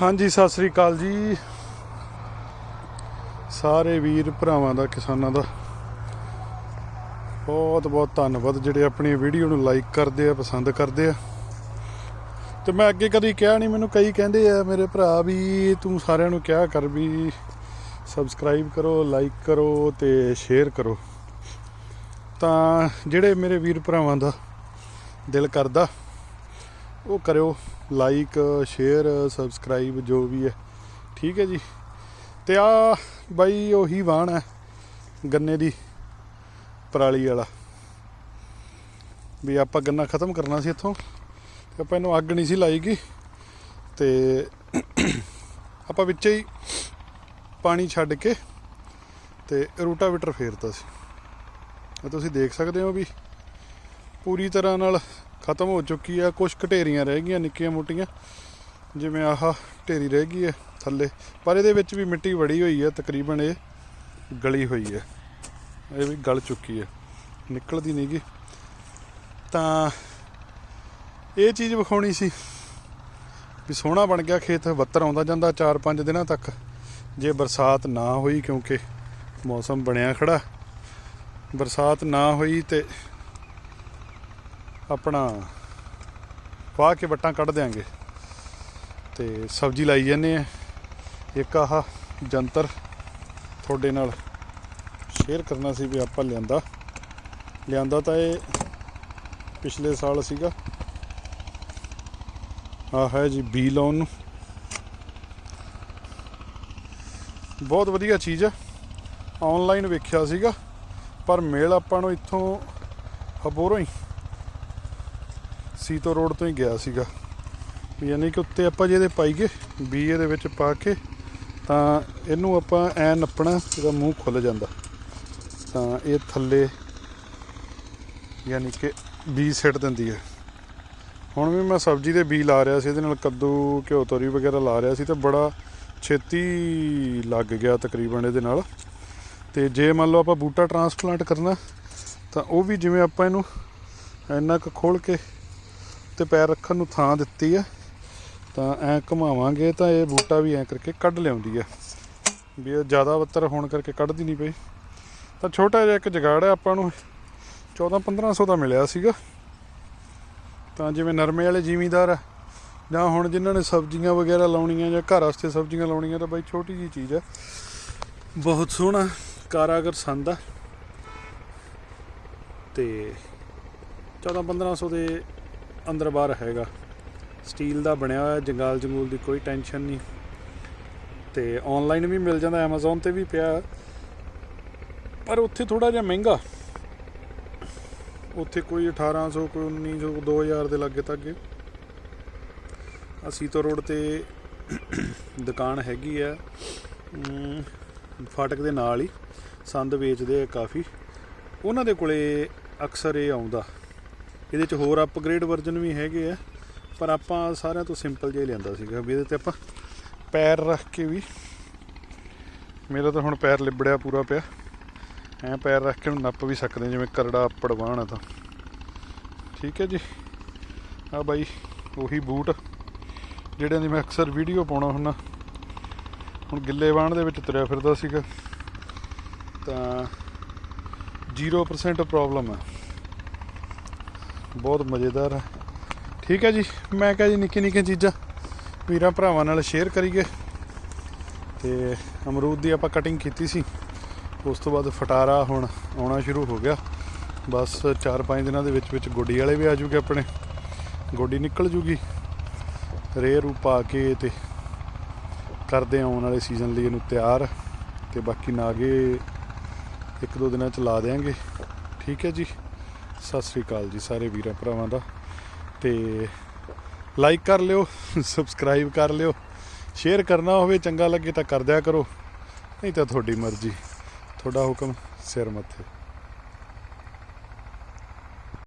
ਹਾਂਜੀ, ਸਤਿ ਸ੍ਰੀ ਅਕਾਲ ਜੀ। ਸਾਰੇ ਵੀਰ ਭਰਾਵਾਂ ਦਾ, ਕਿਸਾਨਾਂ ਦਾ ਬਹੁਤ ਬਹੁਤ ਧੰਨਵਾਦ। ਜਿਹੜੇ ਆਪਣੀ ਵੀਡੀਓ ਨੂੰ ਲਾਈਕ ਕਰਦੇ ਆ, ਪਸੰਦ ਕਰਦੇ ਆ। ਤੇ ਮੈਂ ਅੱਗੇ ਕਦੀ ਕਿਹਾ ਨਹੀਂ, ਮੈਨੂੰ ਕਈ ਕਹਿੰਦੇ ਆ, ਮੇਰੇ ਭਰਾ ਵੀ ਤੂੰ ਸਾਰਿਆਂ ਨੂੰ ਕਿਹਾ ਕਰ ਵੀ ਸਬਸਕ੍ਰਾਈਬ ਕਰੋ ਲਾਈਕ ਕਰੋ ਤੇ ਸ਼ੇਅਰ ਕਰੋ। ਤਾਂ ਜਿਹੜੇ ਮੇਰੇ ਵੀਰ ਭਰਾਵਾਂ ਦਾ ਦਿਲ ਕਰਦਾ, ਉਹ ਕਰਿਓ। ਲਾਈਕ ਸ਼ੇਅਰ ਸਬਸਕ੍ਰਾਈਬ ਜੋ ਵੀ ਹੈ। ਠੀਕ ਹੈ ਜੀ। ਤੇ ਆ ਬਾਈ ਉਹੀ ਵਾਹਣ ਹੈ, ਗੰਨੇ ਦੀ, ਪਰਾਲੀ ਵਾਲਾ। ਵੀ ਆਪਾਂ ਗੰਨਾ ਖਤਮ ਕਰਨਾ ਸੀ ਇੱਥੋਂ, ਤੇ ਆਪਾਂ ਇਹਨੂੰ ਅੱਗ ਨਹੀਂ ਸੀ ਲਾਈ ਗਈ ਤੇ ਆਪਾਂ ਵਿੱਚ ਹੀ ਪਾਣੀ ਛੱਡ ਕੇ ਤੇ ਰੂਟਾਵੀਟਰ ਫੇਰਤਾ ਸੀ। ਤੁਸੀਂ ਦੇਖ ਸਕਦੇ ਹੋ ਵੀ ਪੂਰੀ ਤਰ੍ਹਾਂ ਨਾਲ ਖਤਮ ਹੋ ਚੁੱਕੀ ਆ ਕੁਝ ਘਟੇਰੀਆਂ ਰਹਿ ਗਈਆਂ, ਨਿੱਕੀਆਂ ਮੋਟੀਆਂ। ਜਿਵੇਂ ਆਹ ਢੇਰੀ ਰਹਿ ਗਈ ਹੈ ਥੱਲੇ। ਪਰ ਇਹਦੇ ਵਿੱਚ ਵੀ ਮਿੱਟੀ ਵੜੀ ਹੋਈ ਹੈ ਤਕਰੀਬਨ ਇਹ ਗਲੀ ਹੋਈ ਹੈ ਇਹ ਵੀ ਗਲ ਚੁੱਕੀ ਹੈ ਨਿਕਲਦੀ ਨਹੀਂਗੀ ਤਾਂ ਇਹ ਚੀਜ਼ ਵਿਖਾਉਣੀ ਸੀ ਵੀ ਸੋਹਣਾ ਬਣ ਗਿਆ ਖੇਤ, ਵੱਤਰ ਆਉਂਦਾ ਜਾਂਦਾ 4-5 ਦਿਨਾਂ ਤੱਕ। ਜੇ ਬਰਸਾਤ ਨਾ ਹੋਈ ਕਿਉਂਕਿ ਮੌਸਮ ਬਣਿਆ ਖੜਾ, ਬਰਸਾਤ ਨਾ ਹੋਈ ਤੇ ਆਪਣਾ ਵਾਹ ਕੇ ਵੱਟਾਂ ਕੱਢ ਦਿਆਂਗੇ। ਤੇ ਸਬਜ਼ੀ ਲਾਈ ਜਾਂਦੇ ਆ। ਇੱਕ ਆਹ ਜੰਤਰ ਤੁਹਾਡੇ ਨਾਲ ਸ਼ੇਅਰ ਕਰਨਾ ਸੀ ਵੀ ਆਪਾਂ ਲਿਆਂਦਾ। ਲਿਆਂਦਾ ਤਾਂ ਇਹ ਪਿਛਲੇ ਸਾਲ ਸੀਗਾ। ਆਹ ਹੈ ਜੀ ਬੀ ਲਾਉਣ ਨੂੰ। ਬਹੁਤ ਵਧੀਆ ਚੀਜ਼ ਆ। ਆਨਲਾਈਨ ਵੇਖਿਆ ਸੀਗਾ। ਪਰ ਮੇਲ ਆਪਾਂ ਨੂੰ ਇੱਥੋਂ ਅਬੋਰੋਂ ਹੀ ਸੀਤੋ ਰੋਡ ਤੋਂ ਹੀ ਗਿਆ ਸੀਗਾ। ਯਾਨੀ ਕਿ ਉੱਤੇ ਆਪਾਂ ਜੇ ਇਹਦੇ ਪਾਈਏ, ਬੀ ਇਹਦੇ ਵਿੱਚ ਪਾ ਕੇ, ਤਾਂ ਇਹਨੂੰ ਆਪਾਂ ਐ ਨੱਪਣਾ, ਇਹਦਾ ਮੂੰਹ ਖੁੱਲ ਜਾਂਦਾ। ਤਾਂ ਇਹ ਥੱਲੇ ਯਾਨੀ ਕਿ ਬੀ ਸਿੱਟ ਦਿੰਦੀ ਹੈ। ਹੁਣ ਵੀ ਮੈਂ ਸਬਜ਼ੀ ਦੇ ਬੀ ਲਾ ਰਿਹਾ ਸੀ, ਇਹਦੇ ਨਾਲ ਕੱਦੂ, ਘਿਓ ਤੋਰੀ ਵਗੈਰਾ ਲਾ ਰਿਹਾ ਸੀ, ਤਾਂ ਬੜਾ ਛੇਤੀ ਲੱਗ ਗਿਆ ਤਕਰੀਬਨ ਇਹਦੇ ਨਾਲ। ਤੇ ਜੇ ਮੰਨ ਲਓ ਆਪਾਂ ਬੂਟਾ ਟਰਾਂਸਪਲਾਂਟ ਕਰਨਾ, ਤਾਂ ਉਹ ਵੀ ਜਿਵੇਂ ਆਪਾਂ ਇਹਨੂੰ ਇੰਨਾ ਕੁ ਖੋਲ ਕੇ ਤੇ ਪੈਰ ਰੱਖਣ ਨੂੰ ਥਾਂ ਦਿੱਤੀ ਹੈ ਤਾਂ ਐ ਘੁਮਾਵਾਂਗੇ ਤਾਂ ਇਹ ਬੂਟਾ ਵੀ ਐ ਕਰਕੇ ਕੱਢ ਲਿਆਉਂਦੀ ਹੈ ਵੀ ਇਹ ਜ਼ਿਆਦਾ ਬੱਤਰ ਹੋਣ ਕਰਕੇ ਕੱਢਦੀ ਨਹੀਂ ਪਈ। ਤਾਂ ਛੋਟਾ ਜਿਹਾ ਇੱਕ ਜਗਾੜ ਹੈ ਆਪਾਂ ਨੂੰ 14 1500 ਦਾ ਮਿਲਿਆ ਸੀਗਾ। ਤਾਂ ਜਿਵੇਂ ਨਰਮੇ ਵਾਲੇ ਜ਼ਿਮੀਦਾਰ ਆ, ਜਾਂ ਹੁਣ ਜਿਨ੍ਹਾਂ ਨੇ ਸਬਜ਼ੀਆਂ ਵਗੈਰਾ ਲਾਉਣੀਆਂ ਜਾਂ ਘਰ ਵਾਸਤੇ ਸਬਜ਼ੀਆਂ ਲਾਉਣੀਆਂ, ਤਾਂ ਬਾਈ ਛੋਟੀ ਜੀ ਚੀਜ਼ ਹੈ ਬਹੁਤ ਸੋਹਣਾ ਕਾਰਾਗਰ ਸੰਦ ਆ। ਤੇ 14 1500 ਦੇ ਅੰਦਰ ਬਾਹਰ ਹੈਗਾ। ਸਟੀਲ ਦਾ ਬਣਿਆ ਹੋਇਆ, ਜੰਗਾਲ ਜੰਗੂਲ ਦੀ ਕੋਈ ਟੈਨਸ਼ਨ ਨਹੀਂ। ਤੇ ਆਨਲਾਈਨ ਵੀ ਮਿਲ ਜਾਂਦਾ, Amazon ਤੇ ਵੀ ਪਿਆ। ਪਰ ਉੱਥੇ ਥੋੜਾ ਜਿਹਾ ਮਹਿੰਗਾ। ਉੱਥੇ ਕੋਈ 1800 ਕੋਈ 1900 2000 ਦੇ ਲੱਗੇ ਤੱਕ ਅਸੀਂ ਤੋਂ ਰੋਡ ਤੇ ਦੁਕਾਨ ਹੈਗੀ ਆ ਫਾਟਕ ਦੇ ਨਾਲ ਹੀ। ਸੰਦ ਵੇਚਦੇ ਆ ਕਾਫੀ। ਉਹਨਾਂ ਦੇ ਕੋਲੇ ਅਕਸਰ ਇਹ ਆਉਂਦਾ। ਇਹਦੇ ਚ ਹੋਰ ਅਪਗ੍ਰੇਡ ਵਰਜ਼ਨ ਵੀ ਹੈਗੇ ਆ, ਪਰ ਆਪਾਂ ਸਾਰਿਆਂ ਤੋਂ ਸਿੰਪਲ ਜਿਹਾ ਲਿਆਂਦਾ ਸੀਗਾ ਵੀ ਇਹਦੇ ਤੇ ਆਪਾਂ ਪੈਰ ਰੱਖ ਕੇ ਵੀ, ਮੇਰਾ ਤਾਂ ਹੁਣ ਪੈਰ ਲਿਬੜਿਆ ਪੂਰਾ ਪਿਆ। ਐ ਪੈਰ ਰੱਖ ਕੇ ਨੱਪ ਵੀ ਸਕਦੇ ਜਿਵੇਂ ਕਰੜਾ ਅੱਪੜ ਬਾਹਣਾ ਤਾਂ। ਠੀਕ ਹੈ ਜੀ। ਆ ਬਾਈ, ਉਹੀ ਬੂਟ, ਜਿਹੜਿਆਂ ਦੀ ਮੈਂ ਅਕਸਰ ਵੀਡੀਓ ਪਾਉਣਾ ਹੁੰਦਾ। ਹੁਣ ਗਿੱਲੇ ਬਾਣ ਦੇ ਵਿੱਚ ਤੁਰਿਆ ਫਿਰਦਾ ਸੀਗਾ। ਤਾਂ 0% ਪ੍ਰੋਬਲਮ ਹੈ ਬਹੁਤ ਮਜ਼ੇਦਾਰ ਹੈ। ਠੀਕ ਹੈ ਜੀ, ਮੈਂ ਕਿਹਾ ਜੀ ਨਿੱਕੀ ਨਿੱਕੀਆਂ ਚੀਜ਼ਾਂ ਵੀਰਾਂ ਭਰਾਵਾਂ ਨਾਲ ਸ਼ੇਅਰ ਕਰੀਏ। ਤੇ ਅਮਰੂਦ ਦੀ ਆਪਾਂ ਕਟਿੰਗ ਕੀਤੀ ਸੀ। ਉਸ ਤੋਂ ਬਾਅਦ ਫਟਾਰਾ ਹੁਣ ਆਉਣਾ ਸ਼ੁਰੂ ਹੋ ਗਿਆ। ਬਸ 4-5 ਦਿਨਾਂ ਦੇ ਵਿੱਚ ਵਿੱਚ ਗੋਡੀ ਵਾਲੇ ਵੀ ਆ ਜੂਗੇ ਆਪਣੇ। ਗੋਡੀ ਨਿਕਲ ਜੂਗੀ। ਰੇ ਰੂ ਪਾ ਕੇ ਤੇ ਕਰਦੇ ਆਉਣ ਵਾਲੇ ਸੀਜ਼ਨ ਲਈ ਇਹਨੂੰ ਤਿਆਰ। ਤੇ ਬਾਕੀ ਨਾਗੇ ਇੱਕ ਦੋ ਦਿਨਾਂ ਚ ਲਾ ਦੇਾਂਗੇ ਠੀਕ ਹੈ ਜੀ। ਸਤਿ ਸ੍ਰੀ ਅਕਾਲ ਜੀ ਸਾਰੇ ਵੀਰਾਂ ਭਰਾਵਾਂ ਦਾ। ਤੇ ਲਾਈਕ ਕਰ ਲਿਓ ਸਬਸਕ੍ਰਾਈਬ ਕਰ ਲਿਓ। ਸ਼ੇਅਰ ਕਰਨਾ ਹੋਵੇ, ਚੰਗਾ ਲੱਗੇ ਤਾਂ ਕਰ ਦਿਆ ਕਰੋ। ਨਹੀਂ ਤਾਂ ਤੁਹਾਡੀ ਮਰਜ਼ੀ। ਤੁਹਾਡਾ ਹੁਕਮ ਸਿਰ ਮੱਥੇ।